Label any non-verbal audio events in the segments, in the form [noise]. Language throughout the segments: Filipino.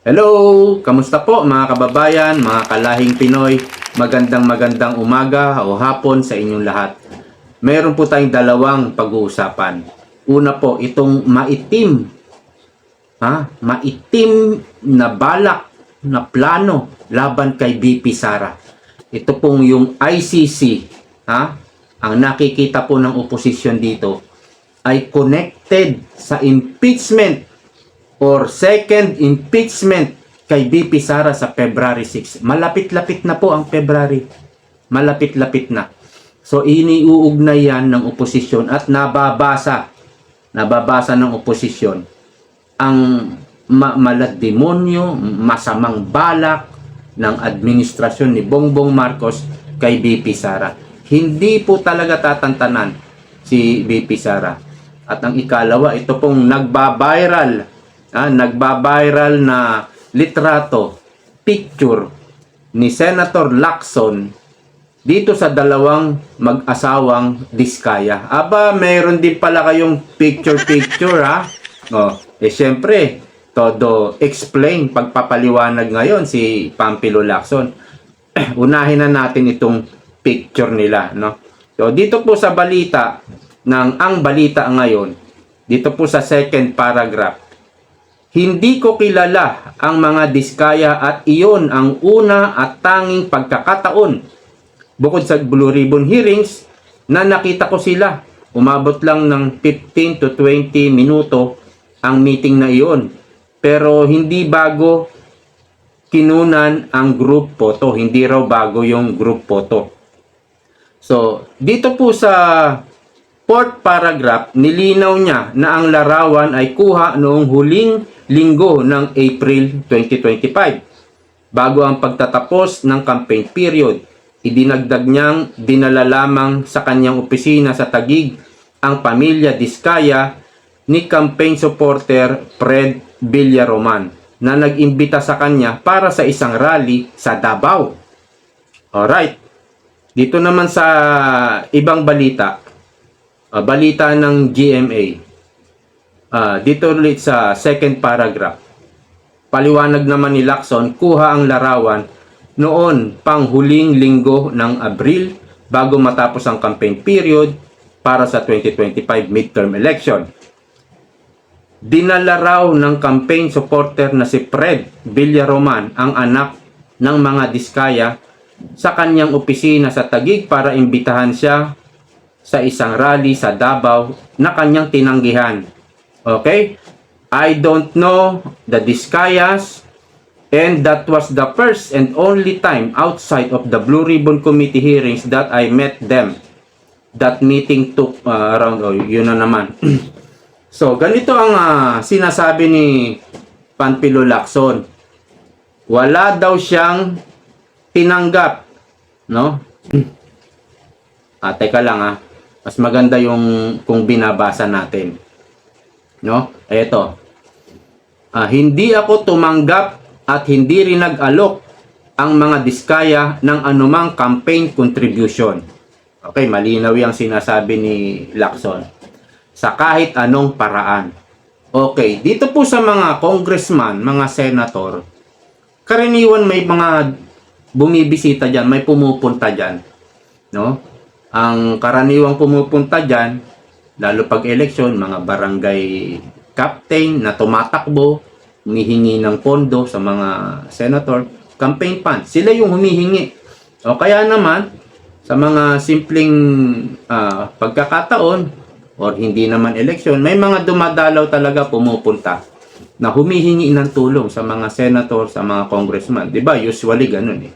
Hello! Kamusta po mga kababayan, mga kalahing Pinoy? Magandang magandang umaga o hapon sa inyong lahat. Meron po tayong dalawang pag-uusapan. Una po, itong maitim. Ha? Maitim na balak na plano laban kay BP Sara. Ito pong yung ICC, ha? Ang nakikita po ng oposisyon dito ay connected sa impeachment or second impeachment kay BP Sara sa February 6. Malapit-lapit na po ang February. Malapit-lapit na. So iniuugnay yan ng oposisyon at nababasa nababasa ng oposisyon ang ma- maladdemonyo, masamang balak ng administrasyon ni Bongbong Marcos kay BP Sara. Hindi po talaga tatantanan si BP Sara. At ang ikalawa, ito pong nagba-viral, ah, nagba-viral na litrato, picture ni Senator Lacson dito sa dalawang mag-asawang diskaya. Aba, mayroon din pala kayong picture-picture ha. Oh, eh syempre, todo explain pagpapaliwanag ngayon si Pampilo Lacson. [clears throat] Unahin na natin itong picture nila, no? So dito po sa balita ng ang balita ngayon, dito po sa second paragraph, hindi ko kilala ang mga diskaya at iyon ang una at tanging pagkakataon bukod sa Blue Ribbon hearings na nakita ko sila. Umabot lang ng 15 to 20 minuto ang meeting na iyon. Pero hindi bago kinunan ang group photo. Hindi raw bago yung group photo. So, dito po sa fourth paragraph, nilinaw niya na ang larawan ay kuha noong huling linggo ng April 2025 bago ang pagtatapos ng campaign period idinagdag niyang dinala lamang sa kanyang opisina sa Tagig ang pamilya Diskaya ni campaign supporter Fred Villaroman na nag-imbita sa kanya para sa isang rally sa Davao. Alright. Dito naman sa ibang balita, ah, balita ng GMA. Ah, dito ulit sa second paragraph. Paliwanag naman ni Lacson, kuha ang larawan noon pang huling linggo ng Abril bago matapos ang campaign period para sa 2025 midterm election. Dinala raw ng campaign supporter na si Fred Villaroman ang anak ng mga diskaya sa kanyang opisina sa Tagig para imbitahan siya sa isang rally sa Davao na kanyang tinanggihan. Okay? I don't know the Diskayas And that was the first and only time outside of the Blue Ribbon Committee hearings that I met them. That meeting took uh, around, oh, yun na naman. [clears throat] so, ganito ang ah, sinasabi ni Panpilo Lacson. Wala daw siyang tinanggap, no? [clears throat] ah, teka lang ah. Mas maganda yung kung binabasa natin. No? Eto. Ah, hindi ako tumanggap at hindi rin nag-alok ang mga diskaya ng anumang campaign contribution. Okay, malinaw yung sinasabi ni Lacson. Sa kahit anong paraan. Okay, dito po sa mga congressman, mga senator, karaniwan may mga bumibisita dyan, may pumupunta dyan. No? Ang karaniwang pumupunta dyan, lalo pag election, mga barangay captain na tumatakbo, humihingi ng pondo sa mga senator, campaign fund. Sila yung humihingi. O kaya naman, sa mga simpleng ah, pagkakataon, or hindi naman election, may mga dumadalaw talaga pumupunta na humihingi ng tulong sa mga senator, sa mga congressman. ba? Usually ganun eh.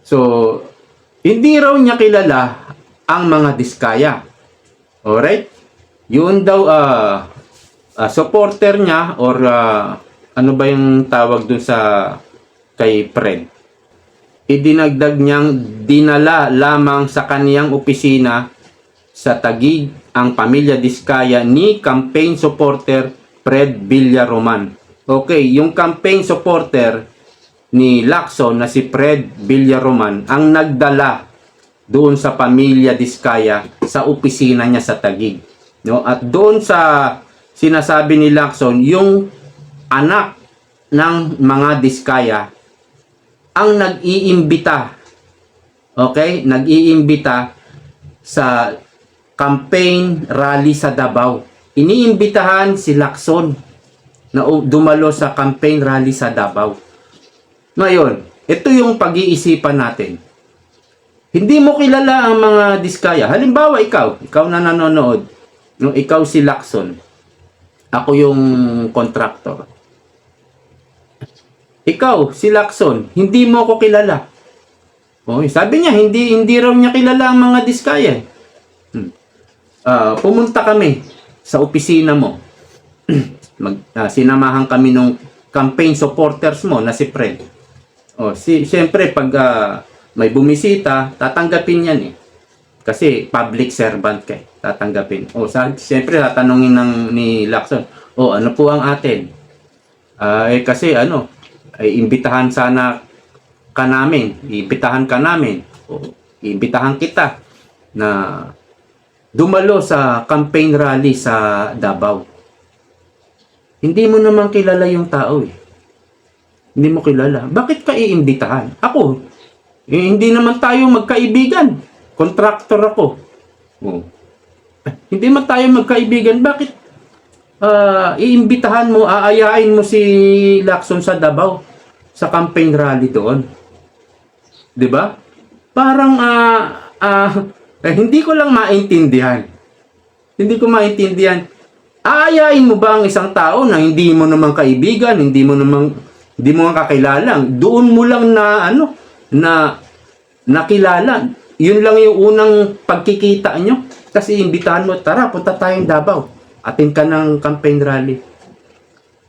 So, hindi raw niya kilala ang mga diskaya. Alright? Yun daw ah ah, supporter niya or ah, ano ba yung tawag dun sa kay Fred? Idinagdag niyang dinala lamang sa kaniyang opisina sa Tagig ang pamilya Diskaya ni campaign supporter Fred Villaroman. Okay, yung campaign supporter ni Lacson na si Fred Villaroman ang nagdala doon sa pamilya Diskaya sa opisina niya sa Tagig. No? At doon sa sinasabi ni Lacson, yung anak ng mga diskaya ang nag-iimbita. Okay? Nag-iimbita sa campaign rally sa Davao. Iniimbitahan si Lacson na dumalo sa campaign rally sa Davao. Ngayon ito yung pag-iisipan natin hindi mo kilala ang mga diskaya halimbawa ikaw ikaw na nanonood nung ikaw si Lacson ako yung contractor ikaw, si Lacson, hindi mo ako kilala. Okay, sabi niya, hindi hindi raw niya kilala ang mga diskaya. eh. Hmm. Ah, pumunta kami sa opisina mo. [clears throat] Mag, ah, sinamahan kami nung campaign supporters mo na si Fred. Oh, si siyempre pag ah, may bumisita, tatanggapin yan eh. Kasi public servant ka eh. Tatanggapin. Oh, sa, siyempre tatanungin ng ni Lacson, "Oh, ano po ang atin?" Ah, eh kasi ano, ay imbitahan sana ka namin, iimbitahan ka namin, o iimbitahan kita na dumalo sa campaign rally sa Davao. Hindi mo naman kilala yung tao eh. Hindi mo kilala. Bakit ka iimbitahan? Ako, eh, hindi naman tayo magkaibigan. Contractor ako. Oh. Eh, Hindi man tayo magkaibigan. Bakit ah iimbitahan mo, aayain mo si Lacson sa Davao sa campaign rally doon. 'Di ba? Parang ah ah, eh, hindi ko lang maintindihan. Hindi ko maintindihan. Aayain mo ba ang isang tao na hindi mo naman kaibigan, hindi mo naman hindi mo nga kakilala, doon mo lang na ano na nakilala. Yun lang yung unang pagkikita nyo. Kasi imbitahan mo, tara, punta tayong Davao. Atin ka ng campaign rally.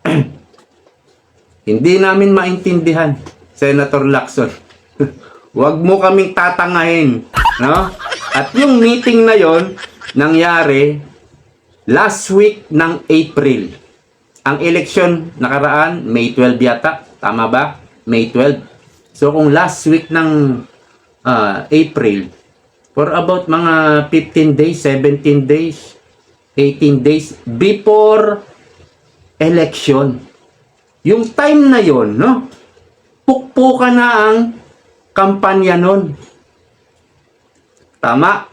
[clears throat] Hindi namin maintindihan, Senator Lacson. [laughs] Huwag mo kaming tatangahin, no? At yung meeting na yon nangyari last week ng April. Ang election nakaraan, May 12 yata. Tama ba? May 12. So kung last week ng ah, April, for about mga 15 days, 17 days, 18 days before election. Yung time na yon, no? Pukpukan na ang kampanya nun. Tama?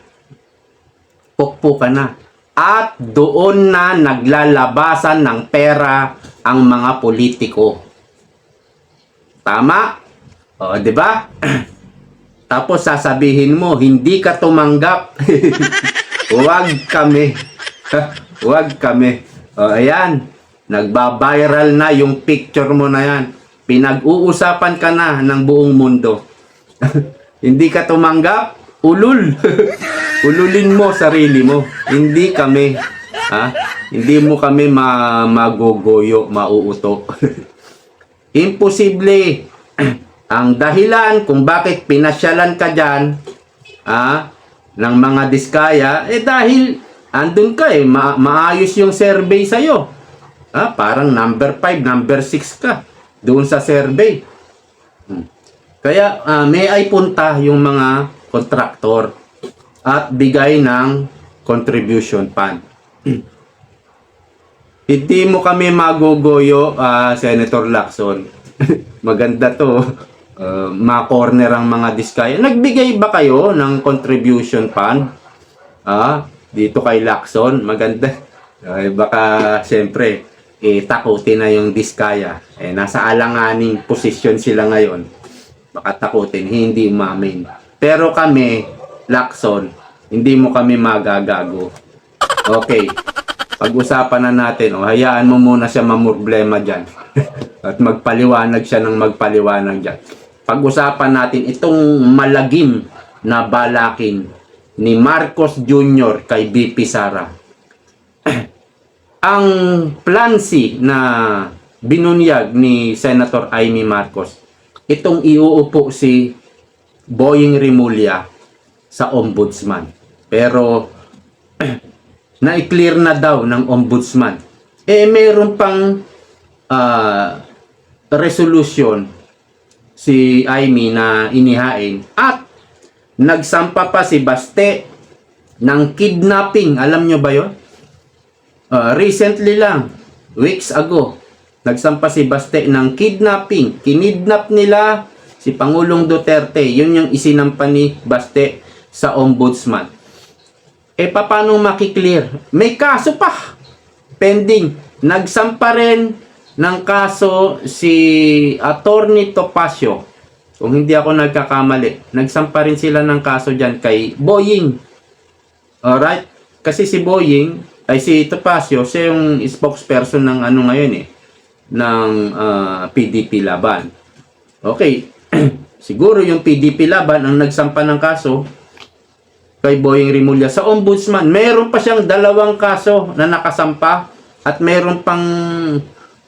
Pukpukan na. At doon na naglalabasan ng pera ang mga politiko. Tama? O, di ba? [clears throat] Tapos sasabihin mo, hindi ka tumanggap. [laughs] Huwag kami. [laughs] Huwag kami. O, ayan. Nagba-viral na yung picture mo na yan. Pinag-uusapan ka na ng buong mundo. [laughs] hindi ka tumanggap? Ulul. Ululin mo sarili mo. Hindi kami. Ha? Hindi mo kami ma magogoyo, mauuto. Imposible. [clears throat] Ang dahilan kung bakit pinasyalan ka dyan, ah, ng mga diskaya, eh dahil andun ka eh, ma- maayos yung survey sa'yo. Ah, parang number 5, number 6 ka doon sa survey. Hmm. Kaya ah, may ay punta yung mga kontraktor at bigay ng contribution fund. [clears throat] Hindi mo kami magugoyo, ah, Senator Lacson. [laughs] Maganda to. Uh, ma-corner ang mga diskaya. Nagbigay ba kayo ng contribution fund? Ah, dito kay Lacson, maganda. [laughs] Ay, baka siyempre, eh, takutin na yung diskaya. Eh, nasa alanganing posisyon sila ngayon. Baka takutin, hindi umamin. Pero kami, Lacson, hindi mo kami magagago. Okay. Pag-usapan na natin, o hayaan mo muna siya mamroblema dyan. [laughs] At magpaliwanag siya ng magpaliwanag dyan. Pag-usapan natin itong malagim na balakin ni Marcos Jr. kay BP Sara. [clears throat] Ang plansi na binunyag ni Senator Amy Marcos, itong iuupo si Boying Rimulya sa ombudsman. Pero [clears throat] na-clear na daw ng ombudsman. Eh meron pang ah, resolution si Amy na inihain at nagsampa pa si Baste ng kidnapping. Alam nyo ba yon? Uh, recently lang, weeks ago, nagsampa si Baste ng kidnapping. Kinidnap nila si Pangulong Duterte. Yun yung isinampa ni Baste sa ombudsman. E paano makiklear? May kaso pa. Pending. Nagsampa rin ng kaso si Attorney Topacio. Kung hindi ako nagkakamali. Nagsampa rin sila ng kaso dyan kay Boying. Alright? Kasi si Boying, ay si Topacio, siya yung spokesperson ng ano ngayon eh, ng ah, PDP Laban. Okay, [clears throat] siguro yung PDP Laban ang nagsampa ng kaso kay Boying Rimulya sa ombudsman. Meron pa siyang dalawang kaso na nakasampa at meron pang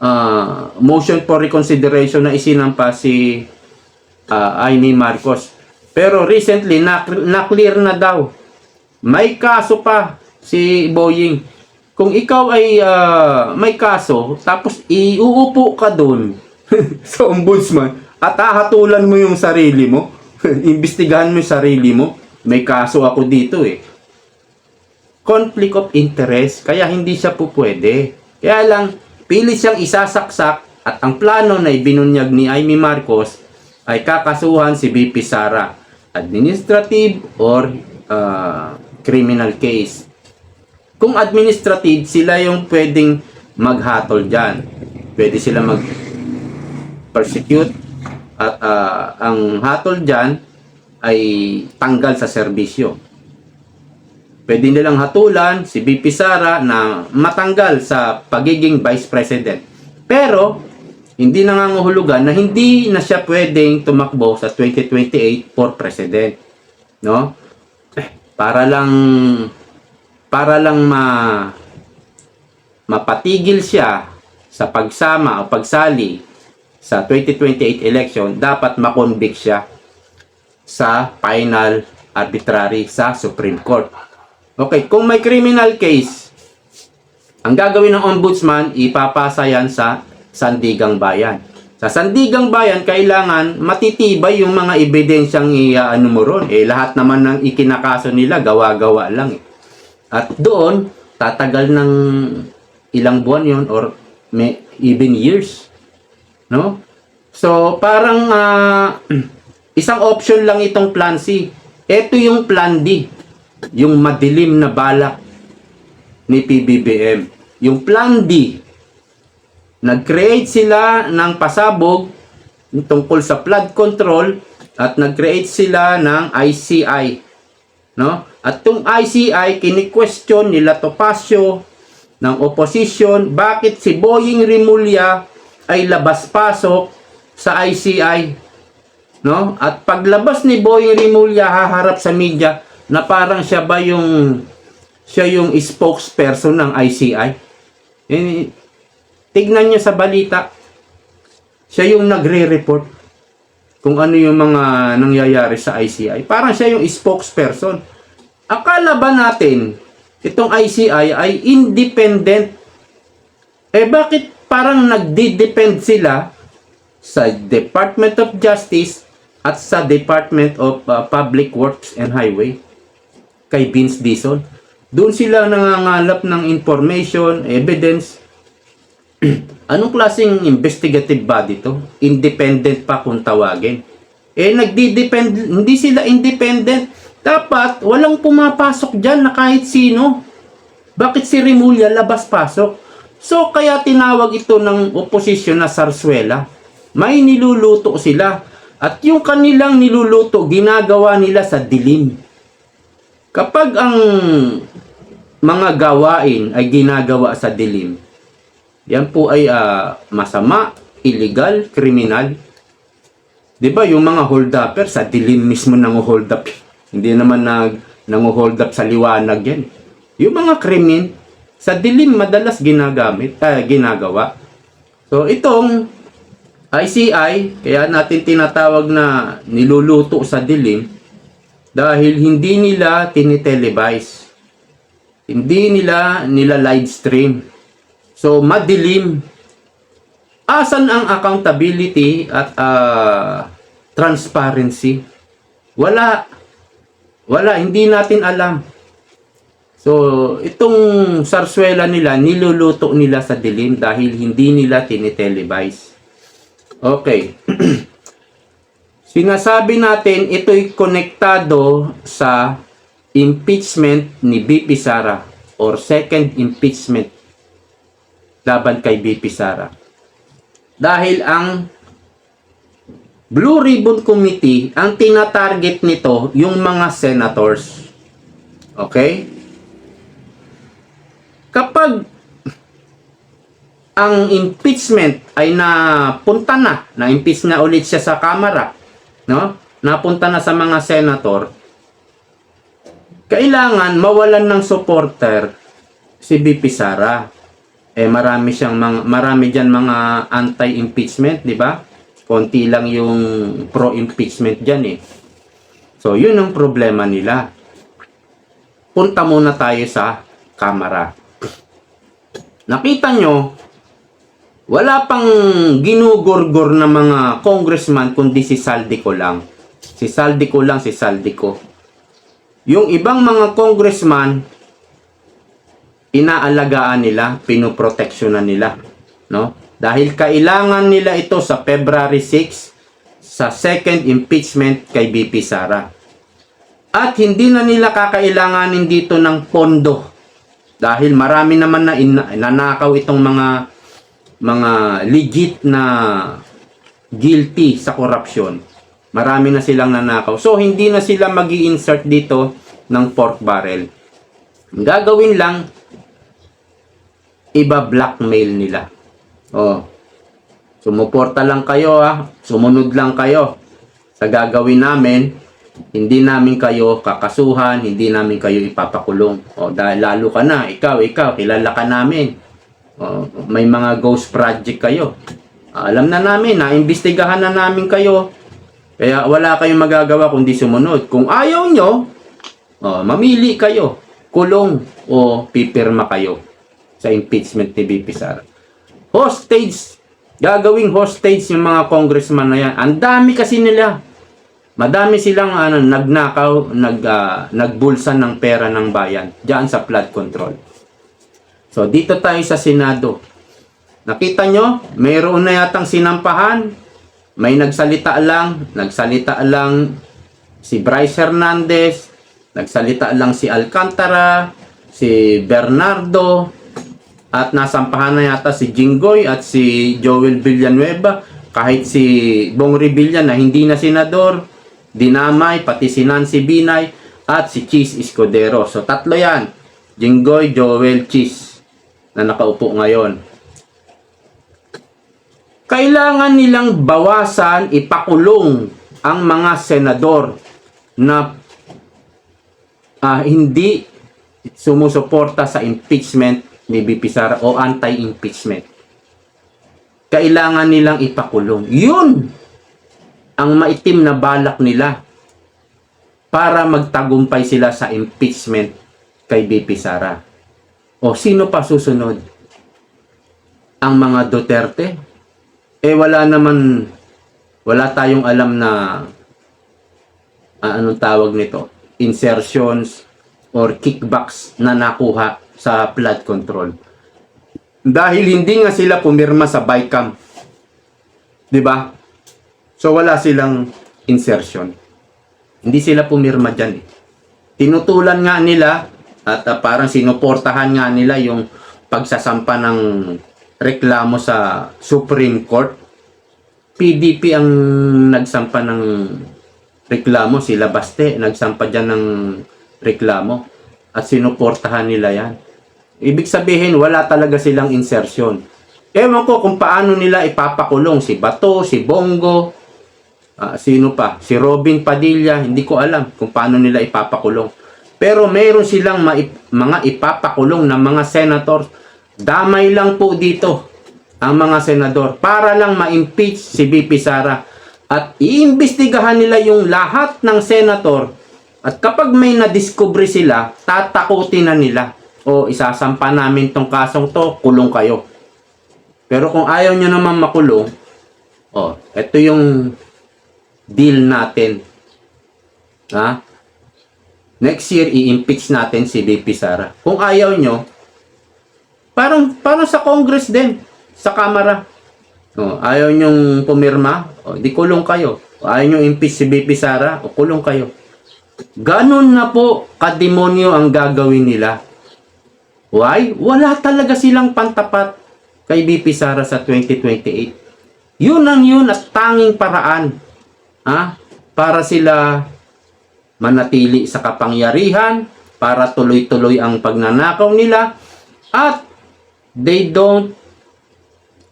ah, motion for reconsideration na isinampa si ah, Amy Marcos. Pero recently, na- na-clear na daw. May kaso pa si Boying. Kung ikaw ay ah, may kaso, tapos iuupo ka doon [laughs] sa ombudsman at hahatulan mo yung sarili mo, [laughs] imbestigahan mo yung sarili mo, may kaso ako dito eh. Conflict of interest, kaya hindi siya po pwede. Kaya lang, pilit siyang isasaksak at ang plano na ibinunyag ni Amy Marcos ay kakasuhan si BP Sara. Administrative or ah, criminal case. Kung administrative, sila yung pwedeng maghatol dyan. Pwede sila mag persecute at ah, ang hatol dyan ay tanggal sa serbisyo. Pwede nilang hatulan si BP Sara na matanggal sa pagiging vice president. Pero, hindi nangangahulugan na hindi na siya pwedeng tumakbo sa 2028 for president. No? Eh, para lang para lang ma mapatigil siya sa pagsama o pagsali sa 2028 election, dapat makonvict siya sa final arbitrary sa Supreme Court. Okay, kung may criminal case, ang gagawin ng ombudsman, ipapasa yan sa Sandigang Bayan. Sa Sandigang Bayan, kailangan matitibay yung mga ebidensyang iaano mo ron. Eh, lahat naman ng ikinakaso nila, gawa-gawa lang eh. At doon, tatagal ng ilang buwan yon or may even years. No? So, parang ah, [clears throat] isang option lang itong plan C. Ito yung plan D. Yung madilim na balak ni PBBM. Yung plan D, nag-create sila ng pasabog tungkol sa flood control at nag-create sila ng ICI. No? At itong ICI, kini-question nila Topacio ng opposition, bakit si Boying Rimulya ay labas-pasok sa ICI? No? At paglabas ni Boying Rimulya haharap sa media na parang siya ba yung siya yung spokesperson ng ICI. Eh, tignan niyo sa balita. Siya yung nagre-report kung ano yung mga nangyayari sa ICI. Parang siya yung spokesperson. Akala ba natin itong ICI ay independent? Eh bakit parang nagdi-depend sila sa Department of Justice at sa Department of uh, Public Works and Highway kay Vince Dizon. Doon sila nangangalap ng information, evidence. [clears throat] Anong klaseng investigative body to? Independent pa kung tawagin. Eh, nagdi-depend, hindi sila independent. Dapat, walang pumapasok dyan na kahit sino. Bakit si Rimulya labas-pasok? So, kaya tinawag ito ng oposisyon na sarsuela. May niluluto sila. At yung kanilang niluluto, ginagawa nila sa dilim. Kapag ang mga gawain ay ginagawa sa dilim, yan po ay ah, masama, illegal, kriminal. 'Di ba yung mga hold upper sa dilim mismo nang hold up. Hindi naman nag nang hold up sa liwanag yan. Yung mga krimen sa dilim madalas ginagamit, ah, ginagawa. So itong ICI, kaya natin tinatawag na niluluto sa dilim dahil hindi nila tinitelevise. Hindi nila nila live stream. So madilim. Asan ang accountability at ah, transparency? Wala. Wala, hindi natin alam. So, itong sarswela nila, niluluto nila sa dilim dahil hindi nila tinitelevise. Okay. [clears throat] Sinasabi natin ito'y konektado sa impeachment ni BP Sara or second impeachment laban kay BP Sara. Dahil ang Blue Ribbon Committee, ang tinatarget nito yung mga senators. Okay? Kapag ang impeachment ay napunta na, na-impeach na ulit siya sa Kamara, no? Napunta na sa mga senator, kailangan mawalan ng supporter si BP Sara. Eh marami siyang mga, marami diyan mga anti-impeachment, di ba? Konti lang yung pro-impeachment diyan eh. So, yun ang problema nila. Punta muna tayo sa Kamara. Nakita nyo, wala pang ginugurgur na mga congressman kundi si Saldico lang. Si Saldico lang, si Saldico. Yung ibang mga congressman, inaalagaan nila, pinoproteksyonan nila. No? Dahil kailangan nila ito sa February 6 sa second impeachment kay BP Sara. At hindi na nila kakailanganin dito ng pondo. Dahil marami naman na nanakaw itong mga mga legit na guilty sa corruption. Marami na silang nanakaw. So, hindi na sila mag insert dito ng pork barrel. Ang gagawin lang, iba blackmail nila. Oh. Sumuporta lang kayo ha. Sumunod lang kayo sa gagawin namin. Hindi namin kayo kakasuhan, hindi namin kayo ipapakulong. O dahil lalo ka na, ikaw, ikaw, kilala ka namin. O, may mga ghost project kayo. Alam na namin, naimbestigahan na namin kayo. Kaya wala kayong magagawa kundi sumunod. Kung ayaw nyo, o, mamili kayo. Kulong o pipirma kayo sa impeachment ni BP Sara. Hostage. Gagawing hostage yung mga congressman na yan. Ang dami kasi nila. Madami silang ano, nagnakaw, nag, ah, nagbulsa ng pera ng bayan diyan sa flood control. So, dito tayo sa Senado. Nakita nyo, mayroon na yatang sinampahan. May nagsalita lang, nagsalita lang si Bryce Hernandez, nagsalita lang si Alcantara, si Bernardo, at nasampahan na yata si Jinggoy at si Joel Villanueva, kahit si Bong Revilla na hindi na senador, dinamay, pati si Nancy Binay, at si Cheese Escudero. So tatlo yan, Jinggoy, Joel, Cheese, na nakaupo ngayon. Kailangan nilang bawasan, ipakulong ang mga senador na ah, hindi sumusuporta sa impeachment ni BP Sara o anti-impeachment. Kailangan nilang ipakulong. Yun ang maitim na balak nila para magtagumpay sila sa impeachment kay BP Sara. O sino pa susunod? Ang mga Duterte? Eh wala naman, wala tayong alam na ah, anong tawag nito? Insertions or kickbacks na nakuha sa flood control. Dahil hindi nga sila pumirma sa BICAM. 'Di ba? So wala silang insertion. Hindi sila pumirma diyan eh. Tinutulan nga nila at ah, parang sinuportahan nga nila yung pagsasampa ng reklamo sa Supreme Court. PDP ang nagsampa ng reklamo, sila Baste, nagsampa dyan ng reklamo at sinuportahan nila yan. Ibig sabihin, wala talaga silang insertion. Ewan ko kung paano nila ipapakulong si Bato, si Bongo, ah, sino pa, si Robin Padilla, hindi ko alam kung paano nila ipapakulong. Pero meron silang maip- mga ipapakulong ng mga senators. Damay lang po dito ang mga senador para lang ma-impeach si BP Sara at iimbestigahan nila yung lahat ng senator at kapag may nadiscover sila, tatakutin na nila o isasampa namin tong kasong to, kulong kayo. Pero kung ayaw nyo naman makulong, oh, ito yung deal natin. Ha? Next year i-impeach natin si VP Sara. Kung ayaw nyo, parang, parang sa Congress din, sa Kamara. O, ayaw nyong pumirma, o, di kulong kayo. O, ayaw nyong impeach si VP Sara, o kulong kayo. Ganon na po kademonyo ang gagawin nila. Why? Wala talaga silang pantapat kay BP Sara sa 2028. Yun ang yun at tanging paraan ha? para sila manatili sa kapangyarihan, para tuloy-tuloy ang pagnanakaw nila, at they don't,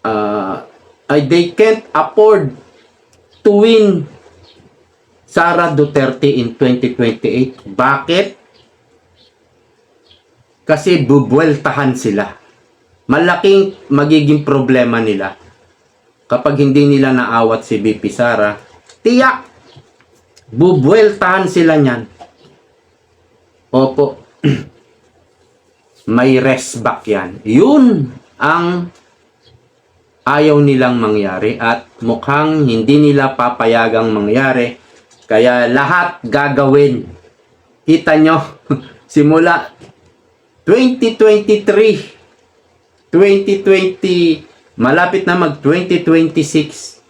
uh, they can't afford to win Sara Duterte in 2028. Bakit? Kasi bubueltahan sila. Malaking magiging problema nila kapag hindi nila naawat si BP Sara. Tiyak! Bubueltahan sila niyan. Opo. [clears throat] May rest back yan. Yun ang ayaw nilang mangyari at mukhang hindi nila papayagang mangyari. Kaya lahat gagawin. Kita nyo, [laughs] simula 2023, 2020, malapit na mag 2026.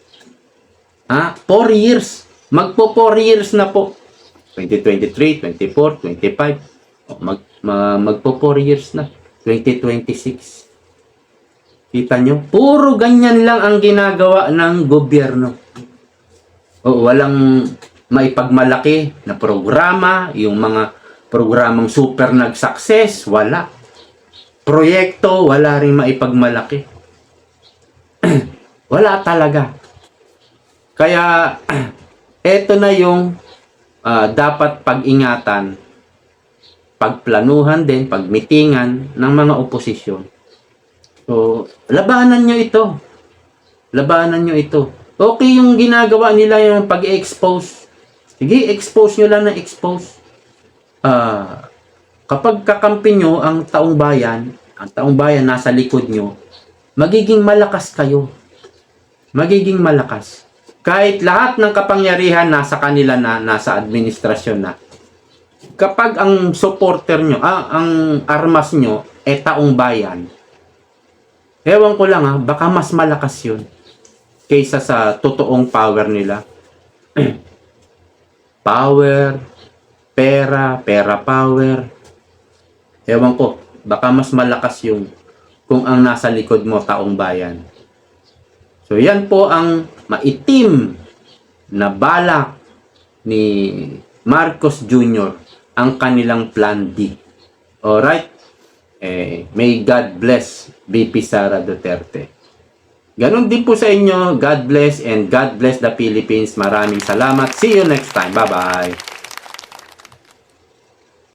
Ah, 4 years. Magpo 4 years na po. 2023, 24, 25. Oh, Mag, ma, magpo 4 years na. 2026. Kita nyo? Puro ganyan lang ang ginagawa ng gobyerno. O, walang maipagmalaki na programa, yung mga programang super nag-success, wala. Proyekto, wala rin maipagmalaki. [clears throat] wala talaga. Kaya, [clears throat] eto na yung ah, dapat pag-ingatan, pagplanuhan din, pagmitingan ng mga oposisyon. So, labanan nyo ito. Labanan nyo ito. Okay yung ginagawa nila yung pag-expose. Sige, expose nyo lang na expose. Ah, kapag kakampi nyo ang taong bayan, ang taong bayan nasa likod nyo, magiging malakas kayo. Magiging malakas. Kahit lahat ng kapangyarihan nasa kanila na, nasa administrasyon na, kapag ang supporter nyo, ah, ang armas nyo, e taong bayan, ewan ko lang ha, baka mas malakas yun kaysa sa totoong power nila. [clears throat] power, pera, pera power. Ewan ko, baka mas malakas yung kung ang nasa likod mo taong bayan. So yan po ang maitim na balak ni Marcos Jr. ang kanilang plan D. Alright? Eh, may God bless BP Sara Duterte. Ganon din po sa inyo. God bless and God bless the Philippines. Maraming salamat. See you next time. Bye-bye.